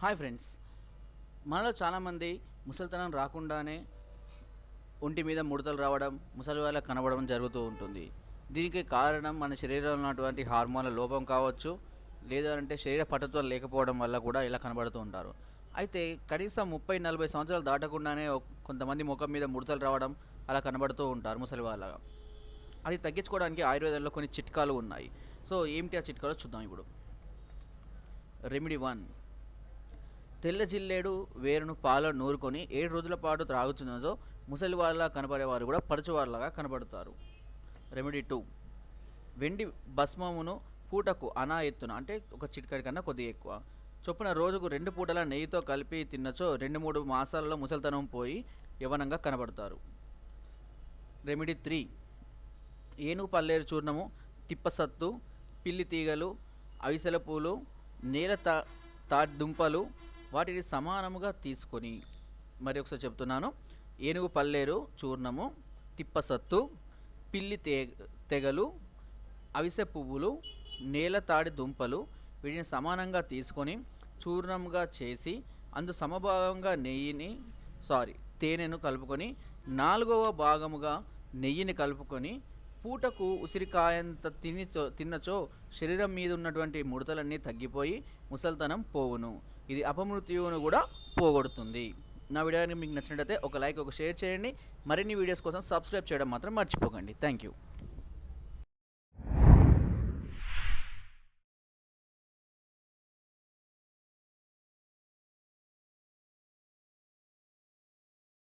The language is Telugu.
హాయ్ ఫ్రెండ్స్ మనలో చాలామంది ముసలితనం రాకుండానే ఒంటి మీద ముడతలు రావడం ముసలి వాళ్ళ కనబడడం జరుగుతూ ఉంటుంది. దీనికి కారణం మన శరీరంలో ఉన్నటువంటి హార్మోన్ల లోపం కావచ్చు లేదంటే శరీర పట్టుతో లేకపోవడం వల్ల కూడా ఇలా కనబడుతూ ఉంటారు. అయితే కనీసం ముప్పై నలభై సంవత్సరాలు దాటకుండానే కొంతమంది ముఖం మీద ముడతలు రావడం అలా కనబడుతూ ఉంటారు ముసలి వాళ్ళగా. అది తగ్గించుకోవడానికి ఆయుర్వేదంలో కొన్ని చిట్కాలు ఉన్నాయి. సో ఏమిటి ఆ చిట్కాలో చూద్దాం ఇప్పుడు. రెమెడీ వన్ తెల్ల జిల్లేడు వేరును పాలలో నూరుకొని ఏడు రోజుల పాటు త్రాగుతున్నదో ముసలి కనపడేవారు కూడా పరచువారిలాగా కనబడతారు రెమెడీ టూ. వెండి భస్మమును పూటకు అనా ఎత్తున అంటే ఒక చిటికడి కన్నా కొద్దిగా ఎక్కువ. చొప్పున రోజుకు రెండు పూటల నెయ్యితో కలిపి తిన్నచో రెండు మూడు మాసాలలో ముసలితనం పోయి యవనంగా కనబడతారు రెమెడీ త్రీ. ఏనుగు పల్లేరు చూర్ణము తిప్పసత్తు పిల్లి తీగలు అవిసెల పూలు నేల తా తాటి దుంపలు వాటిని సమానముగా తీసుకొని మరి ఒకసారి చెప్తున్నాను. ఏనుగు పల్లేరు చూర్ణము తిప్పసత్తు పిల్లి తే తెగలు అవిసె పువ్వులు నేల తాడి దుంపలు వీటిని సమానంగా తీసుకొని చూర్ణంగా చేసి అందు సమభాగంగా నెయ్యిని సారీ తేనెను కలుపుకొని నాలుగవ భాగముగా నెయ్యిని కలుపుకొని పూటకు ఉసిరికాయంత తినిచో తిన్నచో శరీరం మీద ఉన్నటువంటి ముడతలన్నీ తగ్గిపోయి ముసల్తనం పోవును. ఇది అపమృత్యువును కూడా పోగొడుతుంది. నా వీడియోని మీకు నచ్చినట్లయితే ఒక లైక్ ఒక షేర్ చేయండి. మరిన్ని వీడియోస్ కోసం సబ్స్క్రైబ్ చేయడం మాత్రం మర్చిపోకండి. Thank you